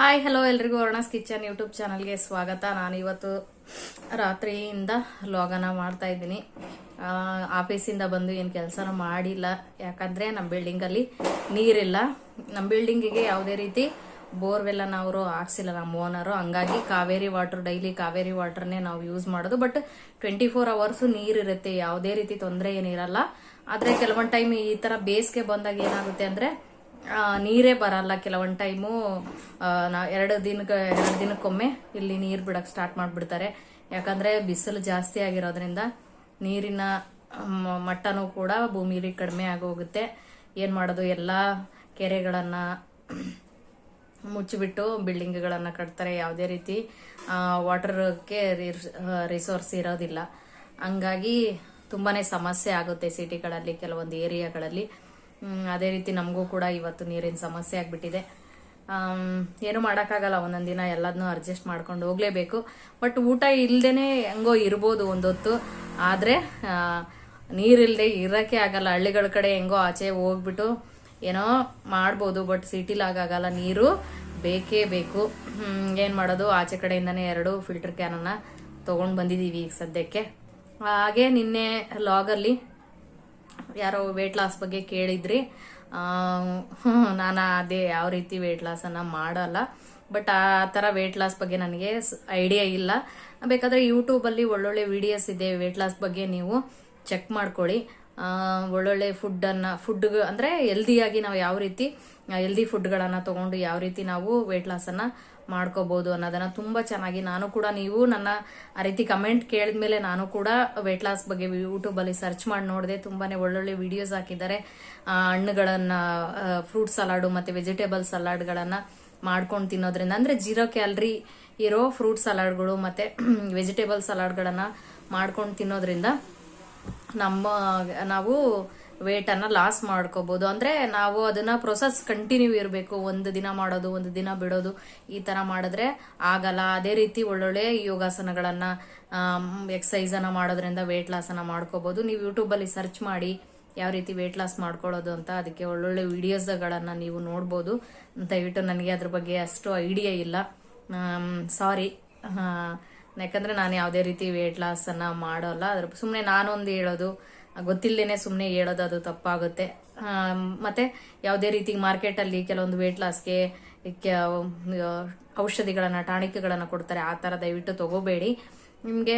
Hi hello ಎಲ್ರಿಗೂ ಅರುಣಾಸ್ kitchen YouTube ಚಾನಲ್ಗೆ ಸ್ವಾಗತ. ನಾನು ಇವತ್ತು ರಾತ್ರಿಯಿಂದ ಲಾಗನ ಮಾಡ್ತಾ ಇದ್ದೀನಿ. ಆಫೀಸಿಂದ ಬಂದು ಏನು ಕೆಲಸನೂ ಮಾಡಿಲ್ಲ. ಯಾಕಂದರೆ ನಮ್ಮ ಬಿಲ್ಡಿಂಗಲ್ಲಿ ನೀರಿಲ್ಲ. ನಮ್ಮ ಬಿಲ್ಡಿಂಗಿಗೆ ಯಾವುದೇ ರೀತಿ ಬೋರ್ವೆಲ್ಲ ನಾವು ಹಾಕ್ಸಿಲ್ಲ. ನಮ್ಮ ಓನರು ಹಂಗಾಗಿ ಕಾವೇರಿ ವಾಟರ್ ಡೈಲಿ ಕಾವೇರಿ ವಾಟರ್ನೇ ನಾವು ಯೂಸ್ ಮಾಡೋದು. ಬಟ್ ಟ್ವೆಂಟಿ ಫೋರ್ ಅವರ್ಸು ನೀರಿರುತ್ತೆ ಯಾವುದೇ ರೀತಿ ತೊಂದರೆ ಏನಿರಲ್ಲ. ಆದರೆ ಕೆಲವೊಂದು ಟೈಮ್ ಈ ಥರ ಬೇಸಿಗೆ ಬಂದಾಗ ಏನಾಗುತ್ತೆ ಅಂದರೆ ನೀರೇ ಬರಲ್ಲ ಕೆಲವೊಂದು ಟೈಮು ನಾ ಎರಡು ದಿನಕ್ಕೆ, ಎರಡು ದಿನಕ್ಕೊಮ್ಮೆ ಇಲ್ಲಿ ನೀರು ಬಿಡಕ್ಕೆ ಸ್ಟಾರ್ಟ್ ಮಾಡಿಬಿಡ್ತಾರೆ. ಯಾಕಂದರೆ ಬಿಸಿಲು ಜಾಸ್ತಿ ಆಗಿರೋದ್ರಿಂದ ನೀರಿನ ಮಟ್ಟನೂ ಕೂಡ ಭೂಮಿಲಿ ಕಡಿಮೆ ಆಗೋಗುತ್ತೆ. ಏನು ಮಾಡೋದು, ಎಲ್ಲ ಕೆರೆಗಳನ್ನು ಮುಚ್ಚಿಬಿಟ್ಟು ಬಿಲ್ಡಿಂಗ್ಗಳನ್ನು ಕಟ್ತಾರೆ. ಯಾವುದೇ ರೀತಿ ವಾಟರ್ಗೆ ರಿಸೋರ್ಸ್ ಇರೋದಿಲ್ಲ. ಹಂಗಾಗಿ ತುಂಬಾ ಸಮಸ್ಯೆ ಆಗುತ್ತೆ ಸಿಟಿಗಳಲ್ಲಿ ಕೆಲವೊಂದು ಏರಿಯಾಗಳಲ್ಲಿ ಅದೇ ರೀತಿ ನಮಗೂ ಕೂಡ ಇವತ್ತು ನೀರಿನ ಸಮಸ್ಯೆ ಆಗಿಬಿಟ್ಟಿದೆ. ಏನು ಮಾಡೋಕ್ಕಾಗಲ್ಲ, ಒಂದೊಂದು ದಿನ ಎಲ್ಲದನ್ನೂ ಅಡ್ಜಸ್ಟ್ ಮಾಡ್ಕೊಂಡು ಹೋಗಲೇಬೇಕು. ಬಟ್ ಊಟ ಇಲ್ಲದೇನೆ ಹೆಂಗೋ ಇರ್ಬೋದು ಒಂದೊತ್ತು. ಆದರೆ ನೀರಿಲ್ಲದೆ ಇರೋಕ್ಕೆ ಆಗಲ್ಲ. ಹಳ್ಳಿಗಳ ಕಡೆ ಹೆಂಗೋ ಆಚೆ ಹೋಗ್ಬಿಟ್ಟು ಏನೋ ಮಾಡ್ಬೋದು, ಬಟ್ ಸಿಟಿಲಿ ಆಗಾಗಲ್ಲ ನೀರು ಬೇಕೇ ಬೇಕು. ಏನು ಮಾಡೋದು? ಆಚೆ ಕಡೆಯಿಂದನೇ ಎರಡು ಫಿಲ್ಟರ್ ಕ್ಯಾನನ್ನು ತೊಗೊಂಡು ಬಂದಿದ್ದೀವಿ ಈಗ ಸದ್ಯಕ್ಕೆ. ಹಾಗೆ ನಿನ್ನೆ ಲಾಗಲ್ಲಿ ಯಾರೋ ವೇಟ್ ಲಾಸ್ ಬಗ್ಗೆ ಕೇಳಿದ್ರಿ. ನಾನು ಅದೇ ಯಾವ ರೀತಿ ವೇಟ್ ಲಾಸನ್ನು ಮಾಡಲ್ಲ. ಬಟ್ ಆ ಥರ ವೇಟ್ ಲಾಸ್ ಬಗ್ಗೆ ನನಗೆ ಐಡಿಯಾ ಇಲ್ಲ. ಬೇಕಾದರೆ ಯೂಟ್ಯೂಬಲ್ಲಿ ಒಳ್ಳೊಳ್ಳೆ ವಿಡಿಯೋಸ್ ಇದೆ ವೇಟ್ ಲಾಸ್ ಬಗ್ಗೆ ನೀವು ಚೆಕ್ ಮಾಡ್ಕೊಳ್ಳಿ. ಒಳ್ಳೊಳ್ಳೆ ಫುಡ್ಡನ್ನು ಫುಡ್ ಅಂದರೆ ಹೆಲ್ದಿಯಾಗಿ ನಾವು ಯಾವ ರೀತಿ ಹೆಲ್ದಿ ಫುಡ್ಗಳನ್ನು ತಗೊಂಡು ಯಾವ ರೀತಿ ನಾವು ವೇಟ್ ಲಾಸನ್ನು ಮಾಡ್ಕೋಬಹುದು ಅನ್ನೋದನ್ನ ತುಂಬಾ ಚೆನ್ನಾಗಿ ನಾನು ಕೂಡ ನೀವು ನನ್ನ ಆ ರೀತಿ ಕಮೆಂಟ್ ಕೇಳಿದ್ಮೇಲೆ ನಾನು ಕೂಡ ವೇಟ್ ಲಾಸ್ ಬಗ್ಗೆ ಯೂಟ್ಯೂಬ್ ಅಲ್ಲಿ ಸರ್ಚ್ ಮಾಡಿ ನೋಡಿದೆ ತುಂಬಾನೇ ಒಳ್ಳೊಳ್ಳೆ ವಿಡಿಯೋಸ್ ಹಾಕಿದ್ದಾರೆ. ಹಣ್ಣುಗಳನ್ನ ಫ್ರೂಟ್ ಸಲಾಡು ಮತ್ತೆ ವೆಜಿಟೇಬಲ್ ಸಲಾಡ್ಗಳನ್ನ ಮಾಡ್ಕೊಂಡು ತಿನ್ನೋದ್ರಿಂದ ಅಂದ್ರೆ ಜೀರೋ ಕ್ಯಾಲರಿ ಇರೋ ಫ್ರೂಟ್ ಸಲಾಡ್ಗಳು ಮತ್ತೆ ವೆಜಿಟೇಬಲ್ ಸಲಾಡ್ಗಳನ್ನ ಮಾಡ್ಕೊಂಡು ತಿನ್ನೋದ್ರಿಂದ ನಮ್ಮ, ನಾವು ವೇಟ್ ಅನ್ನ ಲಾಸ್ ಮಾಡ್ಕೋಬಹುದು ಅಂದ್ರೆ ನಾವು ಅದನ್ನ ಪ್ರೊಸೆಸ್ ಕಂಟಿನ್ಯೂ ಇರಬೇಕು. ಒಂದು ದಿನ ಮಾಡೋದು, ಒಂದು ದಿನ ಬಿಡೋದು ಈ ತರ ಮಾಡಿದ್ರೆ ಆಗಲ್ಲ. ಅದೇ ರೀತಿ ಒಳ್ಳೊಳ್ಳೆ ಯೋಗಾಸನಗಳನ್ನ ಎಕ್ಸಸೈಸ್ ಅನ್ನ ಮಾಡೋದ್ರಿಂದ ವೇಟ್ ಲಾಸ್ ಅನ್ನ ಮಾಡ್ಕೋಬಹುದು ನೀವು ಯೂಟ್ಯೂಬ್ ಅಲ್ಲಿ ಸರ್ಚ್ ಮಾಡಿ ಯಾವ ರೀತಿ ವೇಟ್ ಲಾಸ್ ಮಾಡ್ಕೊಳ್ಳೋದು ಅಂತ ಅದಕ್ಕೆ ಒಳ್ಳೊಳ್ಳೆ ವಿಡಿಯೋಸ್ಗಳನ್ನ ನೀವು ನೋಡ್ಬೋದು. ದಯವಿಟ್ಟು ನನಗೆ ಅದ್ರ ಬಗ್ಗೆ ಅಷ್ಟು ಐಡಿಯಾ ಇಲ್ಲ. ಸಾರಿ ಯಾಕಂದ್ರೆ ನಾನು ಯಾವುದೇ ರೀತಿ ವೇಟ್ ಲಾಸ್ ಅನ್ನ ಮಾಡೋಲ್ಲ. ಅದ್ರ ಸುಮ್ಮನೆ ನಾನೊಂದು ಹೇಳೋದು. ಗೊತ್ತಿಲ್ಲದೇನೆ ಸುಮ್ಮನೆ ಹೇಳೋದು ಅದು ತಪ್ಪಾಗುತ್ತೆ. ಮತ್ತು ಯಾವುದೇ ರೀತಿ ಮಾರ್ಕೆಟ್ ಅಲ್ಲಿ ಕೆಲವೊಂದು ವೇಟ್ ಲಾಸ್ಗೆ ಔಷಧಿಗಳನ್ನ, ಟಾಣಿಕೆಗಳನ್ನ ಕೊಡ್ತಾರೆ, ಆ ಥರ ದಯವಿಟ್ಟು ತಗೋಬೇಡಿ. ನಿಮಗೆ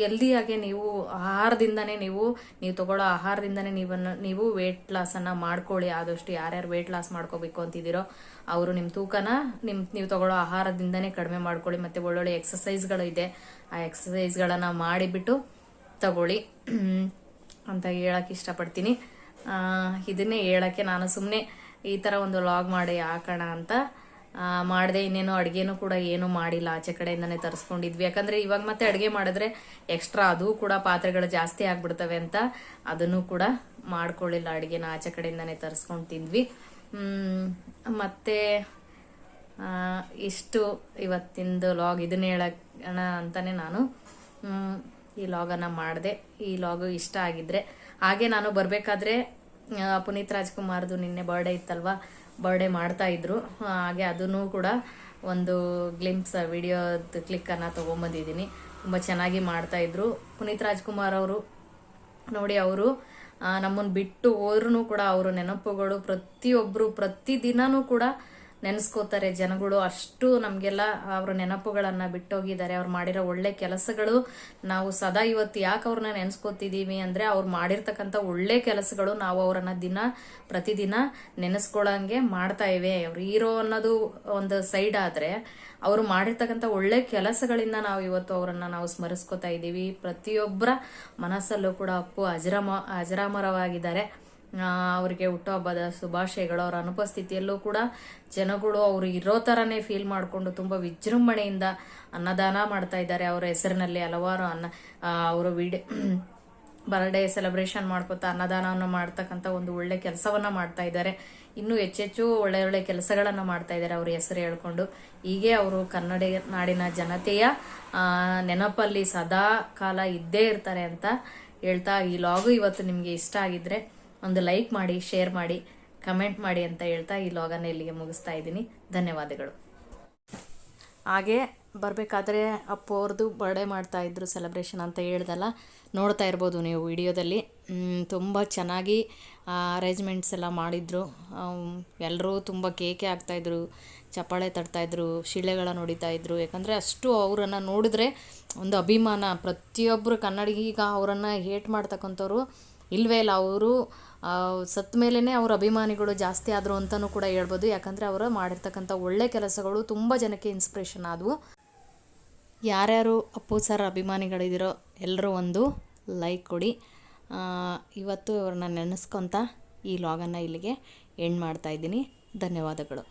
ಹೆಲ್ದಿಯಾಗಿ ನೀವು ಆಹಾರದಿಂದನೇ ನೀವು ನೀವು ತಗೊಳ್ಳೋ ಆಹಾರದಿಂದನೇ ನೀವನ್ನ, ನೀವು ವೇಟ್ ಲಾಸನ್ನು ಮಾಡ್ಕೊಳ್ಳಿ. ಆದಷ್ಟು ಯಾರ್ಯಾರು ವೇಟ್ ಲಾಸ್ ಮಾಡ್ಕೋಬೇಕು ಅಂತಿದ್ದೀರೋ ಅವರು ನಿಮ್ಮ ತೂಕನ, ನಿಮ್, ನೀವು ತಗೊಳ್ಳೋ ಆಹಾರದಿಂದನೇ ಕಡಿಮೆ ಮಾಡ್ಕೊಳ್ಳಿ. ಮತ್ತೆ ಒಳ್ಳೊಳ್ಳೆ ಎಕ್ಸಸೈಸ್ಗಳು ಇದೆ. ಆ ಎಕ್ಸಸೈಸ್ಗಳನ್ನ ಮಾಡಿಬಿಟ್ಟು ತಗೊಳ್ಳಿ. ಅಂತ ಹೇಳಕ್ ಇಷ್ಟಪಡ್ತೀನಿ. ಇದನ್ನೇ ಹೇಳಕ್ಕೆ ನಾನು ಸುಮ್ಮನೆ ಈ ಥರ ಒಂದು ಲಾಗ್ ಮಾಡಿ ಹಾಕೋಣ ಅಂತ. ಮಾಡಿದೆ ಇನ್ನೇನು ಅಡುಗೆನೂ ಕೂಡ ಏನು ಮಾಡಿಲ್ಲ. ಆಚೆ ಕಡೆಯಿಂದನೇ ತರಿಸ್ಕೊಂಡಿದ್ವಿ. ಯಾಕಂದರೆ ಇವಾಗ ಮತ್ತೆ ಅಡುಗೆ ಮಾಡಿದ್ರೆ ಎಕ್ಸ್ಟ್ರಾ ಅದು ಕೂಡ ಪಾತ್ರೆಗಳು ಜಾಸ್ತಿ ಆಗ್ಬಿಡ್ತವೆ ಅಂತ ಅದನ್ನು ಕೂಡ ಮಾಡ್ಕೊಳ್ಳಿಲ್ಲ. ಅಡುಗೆನ ಆಚೆ ಕಡೆಯಿಂದನೇ ತರಿಸ್ಕೊಂಡು ತಿಂದ್ವಿ. ಮತ್ತು ಇಷ್ಟು ಇವತ್ತಿಂದು ಲಾಗ್ ಇದನ್ನ ಹೇಳೋಣ ಅಂತಲೇ ನಾನು. ಈ ಲಾಗನ್ನು ಮಾಡಿದೆ. ಈ ಲಾಗು ಇಷ್ಟ ಆಗಿದ್ರೆ. ಹಾಗೆ ನಾನು ಬರಬೇಕಾದ್ರೆ ಪುನೀತ್ ರಾಜ್ಕುಮಾರ್ದು ನಿನ್ನೆ ಬರ್ಡೇ ಇತ್ತಲ್ವಾ? ಬರ್ಡೇ ಮಾಡ್ತಾ ಇದ್ರು. ಹಾಗೆ ಅದನ್ನು ಕೂಡ ಒಂದು ಗ್ಲಿಮ್ಸ್ ವಿಡಿಯೋದ ಕ್ಲಿಕ್ಕನ್ನು ತೊಗೊಂಬಂದಿದ್ದೀನಿ. ತುಂಬ ಚೆನ್ನಾಗಿ ಮಾಡ್ತಾ ಇದ್ರು. ಪುನೀತ್ ರಾಜ್ಕುಮಾರ್ ಅವರು ನೋಡಿ ಅವರು ನಮ್ಮನ್ನು ಬಿಟ್ಟು ಹೋದ್ರೂ ಕೂಡ ಅವರು ನೆನಪುಗಳು ಪ್ರತಿಯೊಬ್ಬರು ಪ್ರತಿದಿನವೂ ಕೂಡ ನೆನೆಸ್ಕೋತಾರೆ ಜನಗಳು. ಅಷ್ಟು ನಮಗೆಲ್ಲ ಅವ್ರ ನೆನಪುಗಳನ್ನ ಬಿಟ್ಟೋಗಿದ್ದಾರೆ. ಅವ್ರು ಮಾಡಿರೋ ಒಳ್ಳೆ ಕೆಲಸಗಳು ನಾವು ಸದಾ ಇವತ್ತು ಯಾಕೆ ಅವ್ರನ್ನ ನೆನೆಸ್ಕೋತಿದ್ದೀವಿ ಅಂದರೆ ಅವ್ರು ಮಾಡಿರ್ತಕ್ಕಂಥ ಒಳ್ಳೆ ಕೆಲಸಗಳು ನಾವು ಅವರನ್ನ ದಿನ ಪ್ರತಿದಿನ ನೆನೆಸ್ಕೊಳ್ಳೋಂಗೆ ಮಾಡ್ತಾ ಇವೆ. ಅವ್ರು ಹೀರೋ ಅನ್ನೋದು ಒಂದು ಸೈಡ್ ಆದರೆ ಅವರು ಮಾಡಿರ್ತಕ್ಕಂಥ ಒಳ್ಳೆ ಕೆಲಸಗಳಿಂದ ನಾವು ಇವತ್ತು ಅವರನ್ನು ನಾವು ಸ್ಮರಿಸ್ಕೋತಾ ಇದ್ದೀವಿ. ಪ್ರತಿಯೊಬ್ಬರ ಮನಸ್ಸಲ್ಲೂ ಕೂಡ ಅಪ್ಪು ಅಜರಾಮ ಅಜರಾಮರವಾಗಿದ್ದಾರೆ. ಅವರಿಗೆ ಹುಟ್ಟುಹಬ್ಬದ ಶುಭಾಶಯಗಳು ಅವರ ಅನುಪಸ್ಥಿತಿಯಲ್ಲೂ ಕೂಡ ಜನಗಳು ಅವರು ಇರೋ ಥರನೇ ಫೀಲ್ ಮಾಡಿಕೊಂಡು ತುಂಬ ವಿಜೃಂಭಣೆಯಿಂದ ಅನ್ನದಾನ ಮಾಡ್ತಾ ಇದ್ದಾರೆ. ಅವರ ಹೆಸರಿನಲ್ಲಿ ಹಲವಾರು ಅನ್ನ ಅವರು ವಿಡಿಯೋ ಬರ್ಡೇ ಸೆಲೆಬ್ರೇಷನ್ ಮಾಡ್ಕೊತಾ ಅನ್ನದಾನವನ್ನು ಮಾಡ್ತಕ್ಕಂಥ ಒಂದು ಒಳ್ಳೆ ಕೆಲಸವನ್ನ ಮಾಡ್ತಾ ಇದ್ದಾರೆ. ಇನ್ನೂ ಹೆಚ್ಚೆಚ್ಚು ಒಳ್ಳೆ ಒಳ್ಳೆ ಕೆಲಸಗಳನ್ನ ಮಾಡ್ತಾ ಇದ್ದಾರೆ ಅವ್ರ ಹೆಸರು ಹೇಳ್ಕೊಂಡು. ಹೀಗೆ ಅವರು ಕನ್ನಡ ನಾಡಿನ ಜನತೆಯ ನೆನಪಲ್ಲಿ ಸದಾ ಕಾಲ ಇದ್ದೇ ಇರ್ತಾರೆ ಅಂತ ಹೇಳ್ತಾ ಈ ಲಾಗು ಇವತ್ತು ನಿಮಗೆ ಇಷ್ಟ ಆಗಿದ್ರೆ ಒಂದು ಲೈಕ್ ಮಾಡಿ, ಶೇರ್ ಮಾಡಿ, ಕಮೆಂಟ್ ಮಾಡಿ ಅಂತ ಹೇಳ್ತಾ ಈ ಲಾಗನ್ನ ಇಲ್ಲಿಗೆ ಮುಗಿಸ್ತಾ ಇದ್ದೀನಿ. ಧನ್ಯವಾದಗಳು. ಹಾಗೆ ಬರಬೇಕಾದ್ರೆ ಅಪ್ಪು ಅವ್ರದ್ದು ಬರ್ಡೇ ಮಾಡ್ತಾಯಿದ್ರು ಸೆಲೆಬ್ರೇಷನ್ ಅಂತ ಹೇಳ್ದಲ್ಲ, ನೋಡ್ತಾ ಇರ್ಬೋದು ನೀವು ವಿಡಿಯೋದಲ್ಲಿ. ತುಂಬ ಚೆನ್ನಾಗಿ ಅರೇಂಜ್ಮೆಂಟ್ಸ್ ಎಲ್ಲ ಮಾಡಿದರು. ಎಲ್ಲರೂ ತುಂಬ ಕೇಕೆ ಹಾಕ್ತಾಯಿದ್ರು ಚಪ್ಪಾಳೆ ತಟ್ತಾಯಿದ್ರು ಶಿಳ್ಳೆಗಳನ್ನ ಇದ್ರು. ಯಾಕಂದರೆ ಅಷ್ಟು ಅವರನ್ನು ನೋಡಿದ್ರೆ ಒಂದು ಅಭಿಮಾನ. ಪ್ರತಿಯೊಬ್ಬರು ಕನ್ನಡಿಗ ಈಗ ಅವರನ್ನು ಹೇಟ್ ಮಾಡ್ತಕ್ಕಂಥವ್ರು ಇಲ್ಲವೇ ಇಲ್ಲ. ಅವರು ಸತ್ತ ಮೇಲೇ ಅವ್ರ ಅಭಿಮಾನಿಗಳು ಜಾಸ್ತಿ ಆದರು ಅಂತಲೂ ಕೂಡ ಹೇಳ್ಬೋದು. ಯಾಕಂದರೆ ಅವರು ಮಾಡಿರ್ತಕ್ಕಂಥ ಒಳ್ಳೆ ಕೆಲಸಗಳು ತುಂಬ ಜನಕ್ಕೆ ಇನ್ಸ್ಪಿರೇಷನ್ ಆದವು. ಯಾರ್ಯಾರು ಅಪ್ಪು ಸರ್ ಅಭಿಮಾನಿಗಳಿದ್ದೀರೋ ಎಲ್ಲರೂ ಒಂದು ಲೈಕ್ ಕೊಡಿ. ಇವತ್ತು ಇವ್ರನ್ನ ನೆನೆಸ್ಕೊತ ಈ ಲಾಗನ್ನು ಇಲ್ಲಿಗೆ ಎಂಡ್ ಮಾಡ್ತಾಯಿದ್ದೀನಿ ಧನ್ಯವಾದಗಳು.